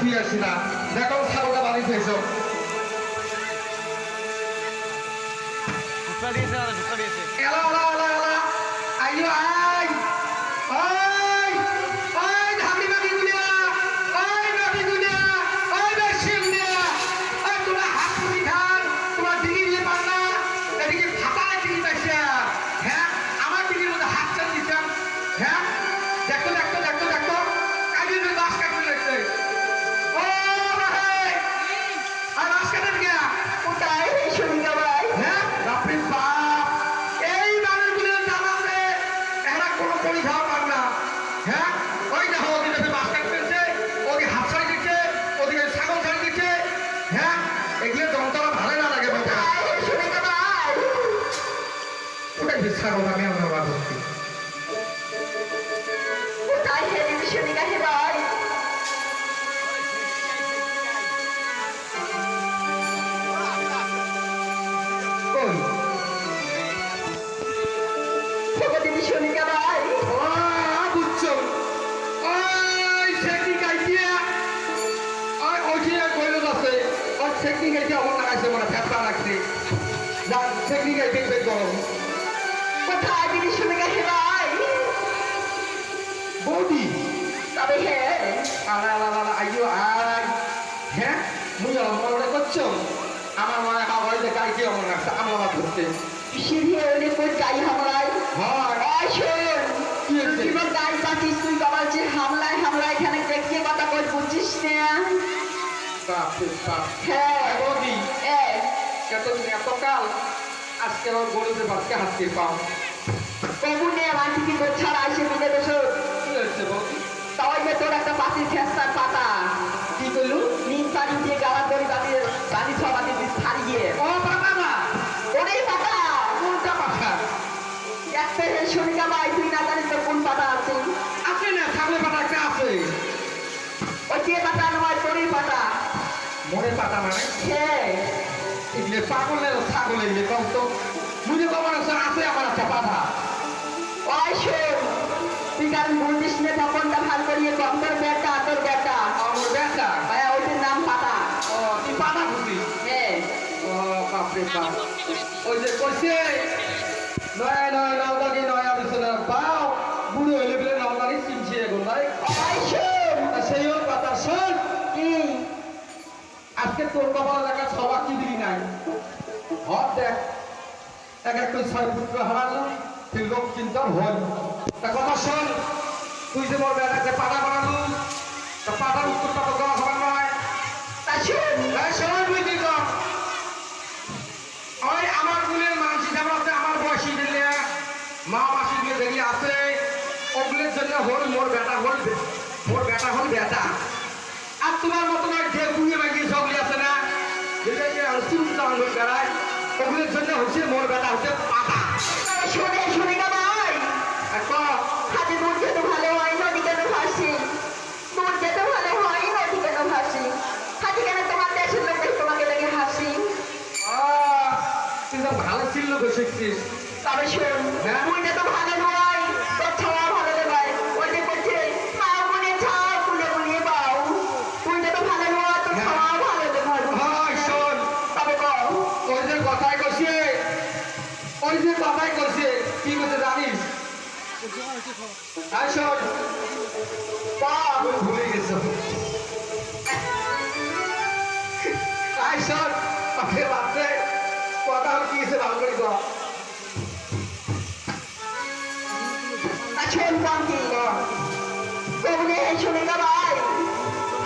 থুই আসি না। দেখো ছাগলটা বাড়ি ঝুঁকা এলা এলা এলা এলা। আইও আই আই। আই। হ্যাঁ? ওই দেখো ওদিকে মাছ কাটতেছে ওদিকে হাত ছাড়ি দিচ্ছে ওদিকে ছাগল ছাড়ি দিচ্ছে। হ্যাঁ? এগুলো যন্ত্রণা ভালো না লাগে বাবা ওটাই ছাগল আমি আমরা লাগাইছে মানে ফেপড়া লাগছে যা সেটি গাইতে বের কোথায় দিদি শনিকা হে ভাই? বৌদি। তবে হে আলা আলা আলা আইও আই হ্যাঁ? মুই মনে করছ? আমার মনে হয় ওই যে গাইতে আমার লাগছে আমার ধরতে সিঁড়ি ওরে কই গাই হামলায়? হয়। শোন কোন গাই পাচ্ছিস তুই বাবার যে হামলায় হামলায় এখানে দেখিয়ে কথা কই বুঝছিস না? বাপ বাপ। হ্যাঁ। এতদিন এত কাল আজকে ওর গরিবের বাচ্চা হাতকে পাও। আসে কি তাই যে তোর একটা পাতা। কি করলু নিম পানি দিয়ে গালা দড়ি বাতি বাতি ছ বাতি দিয়ে ছাড়িয়ে ও বাবা না ওরেই পাতা কোনটা পাখা একটা হে শনিকা ভাই তুই না জানিস কোন পাতা আছে। আছে না থাকলে পাতা একটা আছে। ওই যে পাতা নয় তোরই পাতা। পাতা মানে? হ্যাঁ। এগুলো পাগলের ছাগল এগুলো কম তো বুঝে কমান আছে আমার একটা শোন তুই কারণ বুঝিস না তখনটা ভালো করিয়ে কম তোর বেটা তোর বেটা। আমার বেটা? ভাই ওইটার নাম পাতা। ও তুই পাতা বুঝি হ্যাঁ। ও বাপরে বাপ। ওই যে কইছে নয় নয় নওদানি নয় আলোচনা পাও। বুড়ো হইলে বলে নওদানি চিনছে এখন নাই ওই শোন তা সেই হোক কথা শোন কি আজকে তোর কপালে দেখা সবার কি নাই? হট দেখ। এক এক করে ছয় পুত্র হারালো তুই লোক চিন্তা হল তা কথা শোন তুই যে মোর বেড়াতে পাটা বানালু তা পাটার উত্তরটা তো দেওয়া হবে নয় তা শোন। তুই কি ওই আমার গুলের মানসি যেমন আছে আমার বয়সী দিলে মা মাসি দিয়ে দেখি আছে ওগুলোর জন্য হল মোর বেটা হল মোর বেটা হল বেটা। আর তোমার মতো নয় যে বুড়িয়ে বাগিয়ে সবলি আছে না? যেটা যে চিন্তা হল বেড়ায় ওগুলোর জন্য হচ্ছে মোর বেটা হচ্ছে পাতা শোনে শনিকা ভাই। হাতে দুধ খেতে ভালো হয় নদী কেন ভাসি? দুধ খেতে ভালো হয় নদী কেন ভাসি? হাতে কেন তোমার দেশের লোক তোমাকে লেগে হাসি? তুই তো ভালো ছিল শিখছিস। তবে শোন হ্যাঁ? তো ভালো নয় তোর ওই যে কথাই কইছে কি বলছে জানিস? আমি ভুলে গেছো। শোন পাখে বাপরে কথা কি গেছে ভালো করে কর। শুনে গা ভাই।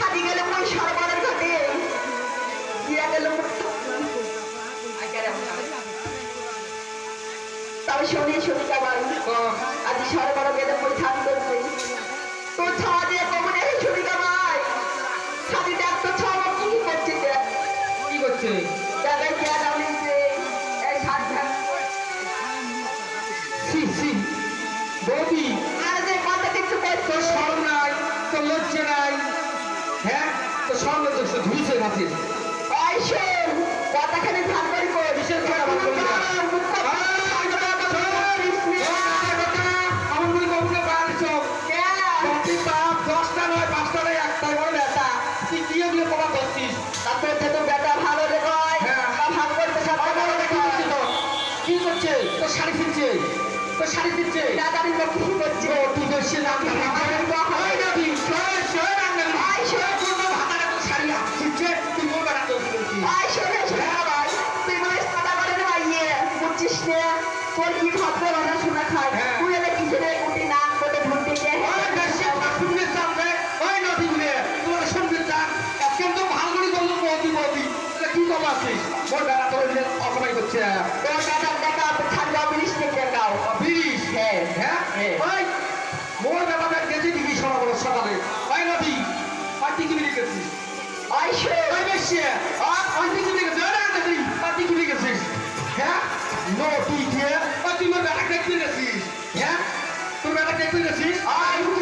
হাতি গেলে মই সরবরের ঘাটে গিয়া গেল শুনে শুনে গা ভাই কর। আজ সরবর মই থাক করবে। তো ছাওয়া দিয়ে কবনে শুনে গা ভাই হাতি দেখ তো কি করছে কি? করছে? জায়গায় গিয়া দাঁড়িয়েছে এই সাত ঘাট সি সি বৌদি আর যে কথা কিছু করছ সরম নাই তোর লজ্জা নাই। হ্যাঁ তোর সরম লজ্জা ধুইছে গাছে শোন কথাখানে ধান করে। কর Dhaka university no tu dia pati mata akak tu nasi ya tu mata akak tu nasi ah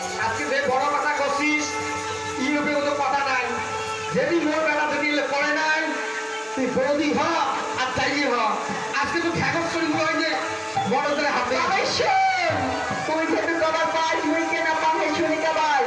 আজকে যে বড় কথা করছিস ইউরোপে কোনো কথা নাই। যদি মোর বেলা থেকে করে নাই, তুই বৌদি হ আর চাইলি হ। আজকে তো ঠেকর শরীর হয় যে বড়দের হাতে। তুই যদি কবার পাস হইকে না পাস শুনে কবার